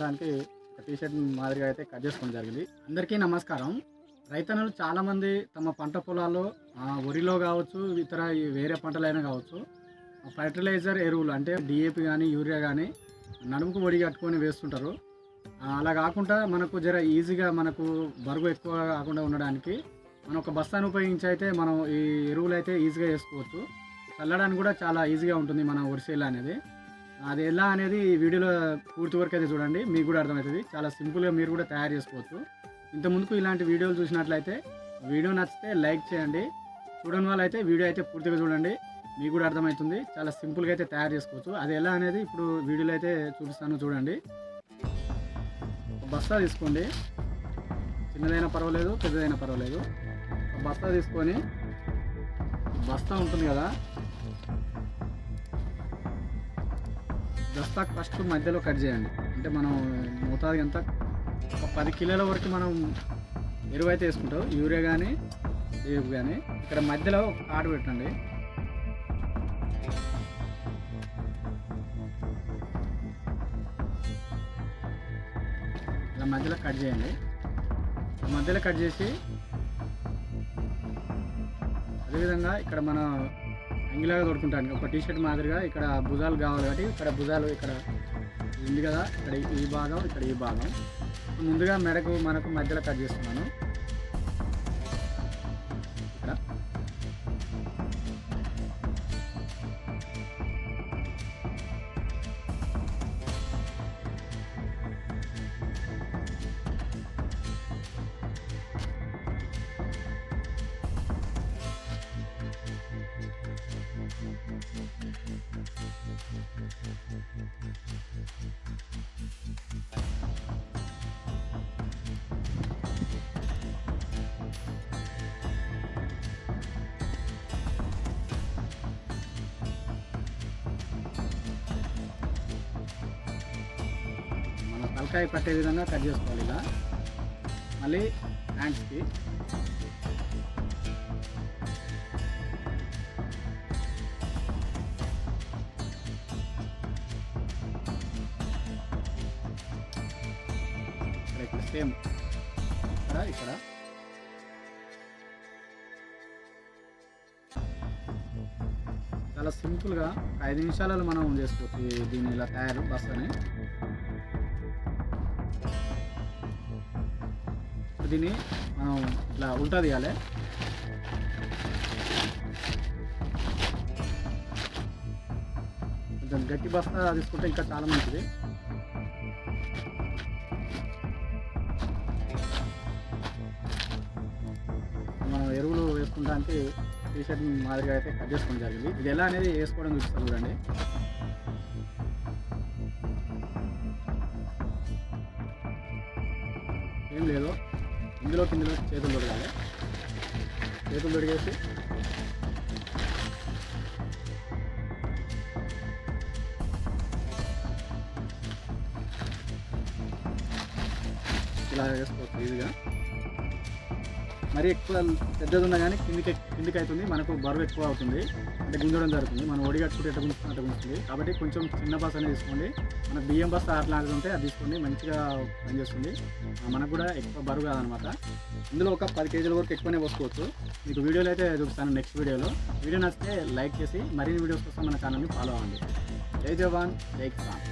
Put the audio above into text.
కొనడానికి ఒక T shirt మాదిరిగా అయితే కట్ చేసుకోవడం జరిగింది. అందరికీ నమస్కారం. రైతన్నలు చాలామంది తమ పంట పొలాల్లో వరిలో కావచ్చు ఇతర ఈ వేరే పంటలైనా కావచ్చు ఫర్టిలైజర్ ఎరువులు అంటే డిఏపి కానీ యూరియా కానీ నడుముకు ఒడి కట్టుకొని వేస్తుంటారు. అలా కాకుండా మనకు జర ఈజీగా మనకు బరువు ఎక్కువ కాకుండా ఉండడానికి మనం ఒక బస్తాను ఉపయోగించి అయితే మనం ఈ ఎరువులు అయితే ఈజీగా వేసుకోవచ్చు. చల్లడానికి కూడా చాలా ఈజీగా ఉంటుంది మన ఒరిసేలు అనేది. అది ఎలా అనేది వీడియోలో పూర్తి వరకు అయితే చూడండి. మీకు కూడా అర్థమవుతుంది. చాలా సింపుల్గా మీరు కూడా తయారు చేసుకోవచ్చు. ఇంత ముందుకు ఇలాంటి వీడియోలు చూసినట్లయితే వీడియో నచ్చితే లైక్ చేయండి. చూడని వాళ్ళైతే వీడియో అయితే పూర్తిగా చూడండి. మీకు కూడా అర్థమవుతుంది. చాలా సింపుల్గా అయితే తయారు చేసుకోవచ్చు. అది ఎలా అనేది ఇప్పుడు వీడియోలో అయితే చూపిస్తాను చూడండి. బస్తా తీసుకోండి. చిన్నదైనా పర్వాలేదు పెద్దదైనా పర్వాలేదు. బస్తా తీసుకొని బస్తా ఉంటుంది కదా దస్తాకు ఫస్ట్ మధ్యలో కట్ చేయండి. అంటే మనం మోతాదు ఎంత? ఒక పది కిలోల వరకు మనం ఎరువు అయితే వేసుకుంటాం యూరియా కానీ ఏపు కానీ ఇక్కడ మధ్యలో ఒక పెట్టండి. ఇలా మధ్యలో కట్ చేయండి. మధ్యలో కట్ చేసి అదేవిధంగా ఇక్కడ మన అంగిలాగా తోడుకుంటాను ఒక టీ షర్ట్ మాదిరిగా ఇక్కడ భుజాలు కావాలి కాబట్టి ఇక్కడ భుజాలు ఇక్కడ ఉంది కదా. ఇక్కడ ఈ భాగం ఇక్కడ ఈ భాగం. ముందుగా మెడకు మనకు మధ్యలో కట్ చేస్తున్నాను. తలకాయ పట్టే విధంగా కట్ చేసుకోవాలి ఇలా. మళ్ళీ హ్యాండ్స్కి సేమ్. ఇక్కడ ఇక్కడ. చాలా సింపుల్గా ఐదు నిమిషాలలో మనం చేసుకోవచ్చు దీని దీన్ని ఇలా తయారు బస్సు అని దీన్ని మనం ఇట్లా ఉల్టా తీయాలి. కొంచెం గట్టి బస్తా తీసుకుంటే ఇంకా చాలా మంచిది. మనం ఎరువులు వేసుకుంటానికి టీ షర్ట్ మాదిరిగా అయితే కట్ చేసుకోవడం జరిగింది. ఇది ఎలా అనేది వేసుకోవడం చూపిస్తాను చూడండి. ఏం లేదు. ఇందులో కిందలో చేతులు దొరకాలి చేతులు దొరికేసి ఇలా వేసుకోవచ్చు ఈజీగా. మరి ఎక్కువ పెద్దది ఉన్నా కానీ కిందికి కిందికి అవుతుంది మనకు బరువు ఎక్కువ అవుతుంది. అంటే గుంజడం జరుగుతుంది. మనం ఒడి కట్టుకుంటే ఎట్లా గుంజుకున్నట్టు గుంజుతుంది. కాబట్టి కొంచెం చిన్న బస్ అనేది తీసుకోండి. మన బియ్యం బస్ అట్లాంటిది ఉంటే అది తీసుకోండి. మంచిగా పనిచేస్తుంది. మనకు కూడా ఎక్కువ బరువు కాదనమాట. ఇందులో ఒక పది కేజీల వరకు ఎక్కువనే పోసుకోవచ్చు. మీకు వీడియోలో అయితే చూపిస్తాను నెక్స్ట్ వీడియోలో. వీడియో నచ్చితే లైక్ చేసి మరిన్ని వీడియోస్ కోసం మన ఛానల్ని ఫాలో అవ్వండి. జై జవాన్ జై కిసాన్.